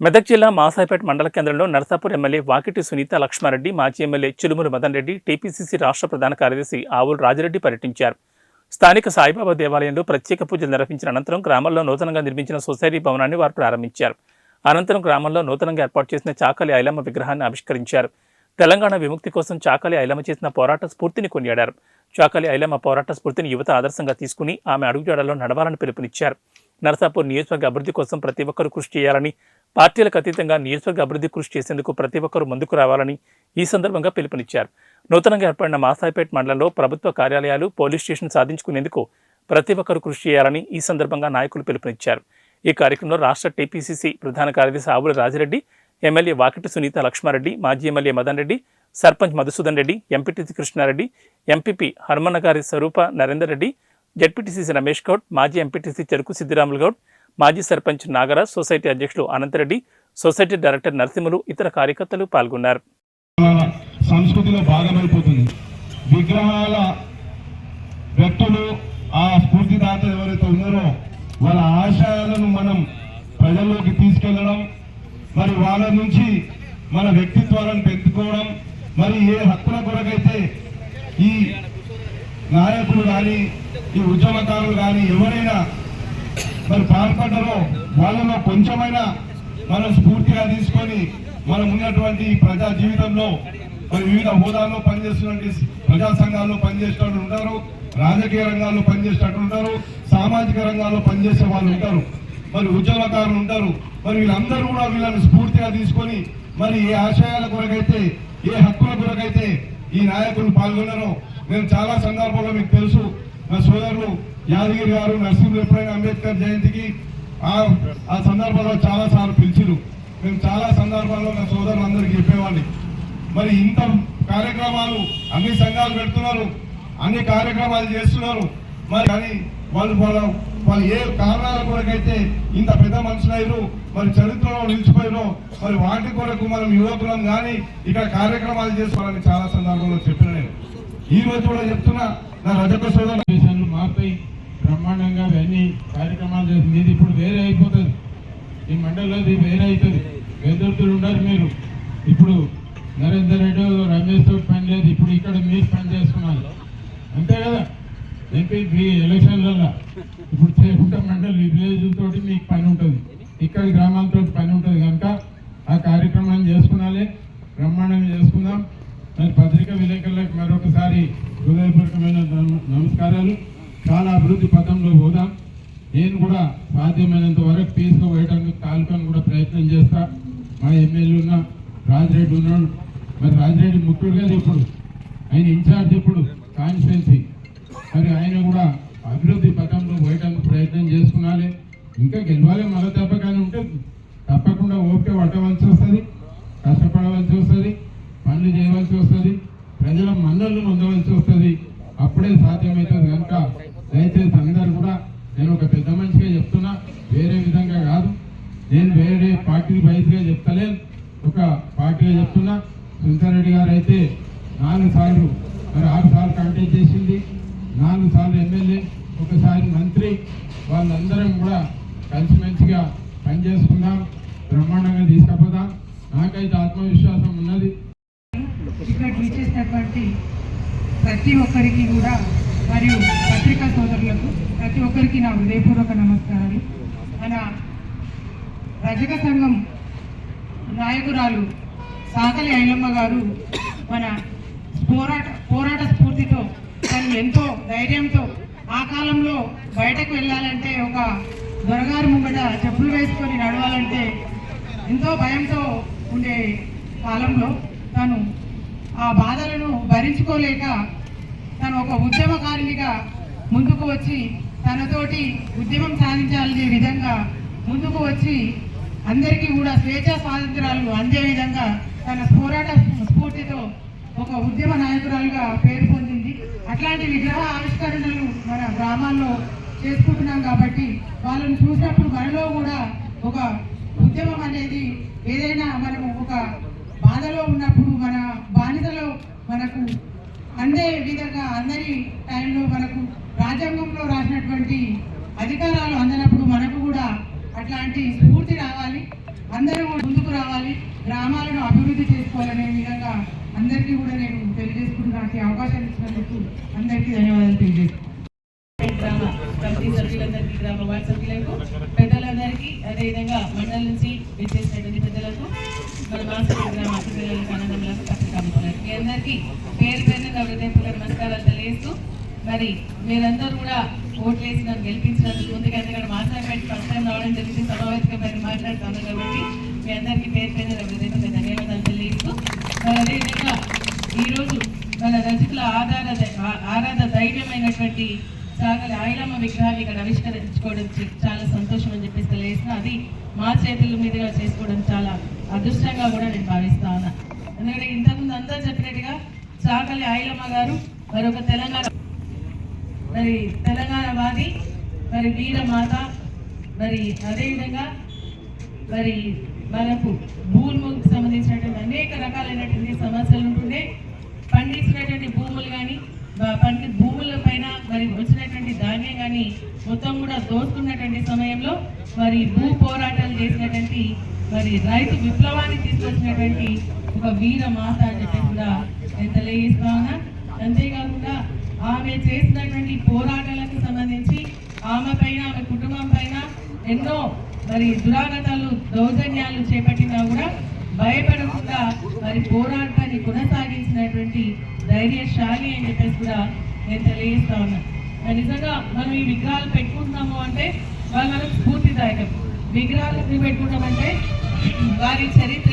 మెదక్ జిల్లా మాసాయిపేట మండల కేంద్రంలో నర్సాపూర్ ఎమ్మెల్యే వాకిటి సునీత లక్ష్మారెడ్డి మాజీ ఎమ్మెల్యే చిలుమురు మదన్ రెడ్డి టీపీసీసీ రాష్ట్ర ప్రధాన కార్యదర్శి ఆవుల రాజిరెడ్డి పర్యటించారు. స్థానిక సాయిబాబా దేవాలయంలో ప్రత్యేక పూజలు నిర్వహించిన అనంతరం గ్రామంలో నూతనంగా నిర్మించిన సొసైటీ భవనాన్ని వారు ప్రారంభించారు. అనంతరం గ్రామంలో నూతనంగా ఏర్పాటు చేసిన చాకలి ఐలమ్మ విగ్రహాన్ని ఆవిష్కరించారు. తెలంగాణ విముక్తి కోసం చాకలి ఐలమ్మ చేసిన పోరాట స్ఫూర్తిని కొనియాడారు. చాకలి ఐలమ్మ పోరాట స్ఫూర్తిని యువత ఆదర్శంగా తీసుకుని ఆమె అడుగుజాడలో నడవాలని పిలుపునిచ్చారు. నరసాపూర్ నియోజకవర్గ అభివృద్ధి కోసం ప్రతి ఒక్కరూ కృషి చేయాలని పార్టీలకు అతీతంగా నియోజకవర్గ అభివృద్ధి కృషి చేసేందుకు ప్రతి ఒక్కరూ ముందుకు రావాలని ఈ సందర్భంగా పిలుపునిచ్చారు. నూతనంగా ఏర్పడిన మాసాయిపేట మండలంలో ప్రభుత్వ కార్యాలయాలు పోలీస్ స్టేషన్ సాధించుకునేందుకు ప్రతి ఒక్కరూ కృషి చేయాలని ఈ సందర్భంగా నాయకులు పిలుపునిచ్చారు. ఈ కార్యక్రమంలో రాష్ట్ర టీపీసీసీ ప్రధాన కార్యదర్శి ఆవుల రాజిరెడ్డి ఎమ్మెల్యే వాకిటి సునీత లక్ష్మారెడ్డి మాజీ MLA Madan Reddy sarpanch Madhusudan Reddy MPTC Krishna Reddy MPP Harmannagari Swaroopa Narender Reddy ZPTC Ramesh Goud మాజీ ఎంపీటీసీ చెరుకు సిద్ధిరాములు గౌడ్ మాజీ సర్పంచ్ నాగరాజ్ సొసైటీ అధ్యక్షులు అనంతరెడ్డి సొసైటీ డైరెక్టర్ నరసింహులు ఇతర కార్యకర్తలు పాల్గొన్నారు. సంస్కృతిలో భాగమైపోతుంది. విగ్రహాల వ్యక్తులు ఆ స్ఫూర్తిదాత ఎవరైతే ఉన్నారో వాళ్ళ ఆశయాలను మనం ప్రజల్లోకి తీసుకెళ్ళడం మరి వాళ్ళ నుంచి మన వ్యక్తిత్వాలను పెంచుకోవడం మరి ఏ హక్కుల కొరకైతే ఈ నాయకులు కానీ ఈ ఉద్యమకారులు కానీ ఎవరైనా మరి పాల్పడ్డారో వాళ్ళలో కొంచెమైనా మనం స్ఫూర్తిగా తీసుకొని మనం ఉన్నటువంటి ప్రజా జీవితంలో మరి వివిధ హోదాల్లో పనిచేస్తున్నటువంటి ప్రజా సంఘాల్లో పనిచేసేవాళ్ళు ఉంటారు రాజకీయ రంగాల్లో పనిచేసేటట్టు ఉంటారు సామాజిక రంగాల్లో పనిచేసే వాళ్ళు ఉంటారు మరి ఉద్యమకారులు ఉంటారు మరి వీళ్ళందరూ కూడా వీళ్ళని స్ఫూర్తిగా తీసుకొని మరి ఏ ఆశయాల కొరకైతే ఏ హక్కుల కొరకైతే ఈ నాయకులు పాల్గొన్నారో నేను చాలా సందర్భాల్లో మీకు తెలుసు నా సోదరులు యాదగిరి గారు నరసింహ అంబేద్కర్ జయంతికి ఆ సందర్భంలో చాలా సార్లు పిలిచిరు. మేము చాలా సందర్భాల్లో నా సోదరులందరికీ చెప్పేవాడిని. మరి ఇంత కార్యక్రమాలు అన్ని సంఘాలు పెడుతున్నారు అన్ని కార్యక్రమాలు చేస్తున్నారు. మరి కానీ వాళ్ళు వాళ్ళ వాళ్ళు ఏ కారణాల కొరకైతే ఇంత పెద్ద మనుషులయ్యారు మరి చరిత్రలో నిలిచిపోయినో మరి వాటి కొరకు మనం యువకులం కానీ ఇక్కడ కార్యక్రమాలు చేసుకోవాలని చాలా సందర్భంలో చెప్పిన నేను. ఈ రోజు కూడా చెప్తున్నా నా రజక సోదరు దేశాలు మారుతాయి బ్రహ్మాండంగా అవన్నీ కార్యక్రమాలు చేస్తుంది ఇది ఇప్పుడు వేరే అయిపోతుంది. ఈ మండలిలో ఇది వేరే అవుతుంది. ఎదురుతులు ఉన్నారు మీరు. ఇప్పుడు నరేందర్ రెడ్డి రమేష్ తోటి పని లేదు. ఇప్పుడు ఇక్కడ మీరు పని చేసుకున్నారు. అంతే కదా? ఎంపీ మీ ఎలక్షన్లలో ఇప్పుడు చేకుంట మండలి విలేజ్ తోటి మీకు పని ఉంటుంది. ఇక్కడ గ్రామాలతో పని ఉంటుంది కనుక ఆ కార్యక్రమాన్ని చేసుకున్నాలి బ్రహ్మాండంగా చేసుకుందాం మరి పత్రికా విలేకరులకు మరొకసారి హృదయపూర్వకమైన నమ- నమస్కారాలు చాలా అభివృద్ధి పథంలో పోదాం నేను కూడా సాధ్యమైనంత వరకు తీసుకుపోయడానికి తాలూకాను కూడా ప్రయత్నం చేస్తా మా ఎమ్మెల్యే ఉన్న రాజిరెడ్డి ఉన్నాడు. మరి రాజిరెడ్డి ముఖ్యుడు కదా ఇప్పుడు ఆయన ఇన్ఛార్జ్ ఇప్పుడు కాన్స్టిట్యున్సీ. మరి ఆయన కూడా అభివృద్ధి పథంలో పోయడానికి ప్రయత్నం చేసుకున్నాలి. ఇంకా గెలవాలి మళ్ళీ తప్పగానే ఉంటే తప్పకుండా ఓపిక పట్టవలసి వస్తుంది కష్టపడవలసి వస్తుంది పనులు చేయవలసి వస్తుంది ప్రజల మన్నలను పొందవలసి వస్తుంది. అప్పుడే సాధ్యమవుతుంది కనుక దయచేసి అందరు కూడా నేను ఒక పెద్ద మనిషిగా చెప్తున్నా వేరే విధంగా కాదు. నేను వేరే పార్టీ వైస్గా చెప్తలేను ఒక పార్టీగా చెప్తున్నా సుందరెడ్డి గారు అయితే నాలుగు సార్లు మరి ఆరు చేసింది. నాలుగు సార్లు ఎమ్మెల్యే ఒకసారి మంత్రి వాళ్ళందరం కూడా కలిసిమెలిసిగా పనిచేసుకుందాం బ్రహ్మాండంగా తీసుకుపోదాం. నాకైతే ఆత్మవిశ్వాసం ఉన్నది. ఇక్కడ విచ్చేసినటువంటి ప్రతి ఒక్కరికి కూడా మరియు పత్రికా సోదరులకు ప్రతి ఒక్కరికి నా హృదయపూర్వక నమస్కారాలు. మన రజక సంఘం నాయకురాలు సాకలి ఐలమ్మ గారు మన పోరాట పోరాట స్ఫూర్తితో తను ఎంతో ధైర్యంతో ఆ కాలంలో బయటకు వెళ్ళాలంటే ఒక దొరగారు ముంగట చెప్పులు వేసుకొని నడవాలంటే ఎంతో భయంతో ఉండే కాలంలో తను ఆ బాధలను భరించుకోలేక తను ఒక ఉద్యమకారునిగా ముందుకు వచ్చి తనతోటి ఉద్యమం సాధించాలనే విధంగా ముందుకు వచ్చి అందరికీ కూడా స్వేచ్ఛ స్వాతంత్రాలు అందే విధంగా తన పోరాట స్ఫూర్తితో ఒక ఉద్యమ నాయకురాలుగా పేరు పొందింది. అట్లాంటి విగ్రహ ఆవిష్కరణలు మన గ్రామాల్లో చేసుకుంటున్నాం కాబట్టి వాళ్ళని చూసినప్పుడు మనలో కూడా ఒక ఉద్యమం అనేది ఏదైనా మనము ఒక బాధలో ఉన్నప్పుడు మన బాధితలో మనకు అందే విధంగా అందరి టైంలో మనకు రాజ్యాంగంలో రాసినటువంటి అధికారాలు అందనప్పుడు మనకు కూడా అట్లాంటి స్ఫూర్తి అందరూ కూడా ముందుకు రావాలి. గ్రామాలను అభివృద్ధి చేసుకోవాలనే విధంగా అందరికీ కూడా నేను తెలియజేసుకున్నటువంటి అవకాశం ఇచ్చినందుకు అందరికీ ధన్యవాదాలు తెలియజేస్తున్నాను. గ్రామ వార్డు సభ్యులకు పెద్దలందరికీ అదేవిధంగా మండలం నుంచి విచ్చేసినటువంటి పెద్దలకు మన మాసపల్లి గ్రామ అతిథులకు అన్నదమ్ములకు పత్రికా మీ అందరికీ పేరు పేరున హృదయపూర్వక నమస్కారాలు తెలియజేస్తూ మరి మీరందరూ కూడా ఓట్లు వేసి నన్ను గెలిపించినందుకు ముందుగా ఎందుకంటే మాట్లాడబెట్టి ఫస్ట్ టైం రావడం జరిగింది. సమావేశంగా మరి మాట్లాడుతాను కాబట్టి మీ అందరికీ పేరు పైన హృదయంగా ధన్యవాదాలు తెలియజేస్తూ అదేవిధంగా ఈరోజు మన రజకుల ఆధార ఆరాధ ధైర్యమైనటువంటి సాగలి ఆయిలమ్మ విగ్రహాన్ని ఇక్కడ ఆవిష్కరించుకోవడం చాలా సంతోషం అని చెప్పేసి తెలియజేసిన అది మా చేతుల మీదుగా చేసుకోవడం చాలా అదృష్టంగా కూడా నేను భావిస్తా ఉన్నా. ఎందుకంటే ఇంతకుముందు అందరూ చెప్పినట్టుగా సాగలి ఆయిలమ్మ గారు మరొక తెలంగాణ మరి తెలంగాణ వాది మరి వీరమాత మరి అదేవిధంగా మరి మనకు భూములకు సంబంధించినటువంటి అనేక రకాలైనటువంటి సమస్యలు ఉంటుండే. పండించినటువంటి భూములు కానీ పండి భూముల పైన మరి వచ్చినటువంటి ధాన్యం కానీ మొత్తం కూడా దోచుకున్నటువంటి సమయంలో మరి భూ పోరాటాలు చేసినటువంటి మరి రైతు విప్లవాన్ని తీసుకొచ్చినటువంటి ఒక వీర మాత అని చెప్పి కూడా నేను తెలియజేస్తా ఉన్నా. అంతేకాదు ఆమె చేసినటువంటి పోరాటాలకు సంబంధించి ఆమె పైన ఆమె కుటుంబం పైన ఎన్నో మరి దురాగతాలు దౌర్జన్యాలు చేపట్టినా కూడా భయపడకుండా మరి పోరాటాన్ని కొనసాగించినటువంటి ధైర్యశాలి అని చెప్పేసి కూడా నేను తెలియజేస్తా ఉన్నాను నిజంగా మనం ఈ విగ్రహాలు పెట్టుకుంటున్నాము అంటే వాళ్ళు మనకు స్ఫూర్తిదాయకం. విగ్రహాలు పెట్టుకుంటామంటే వారి చరిత్ర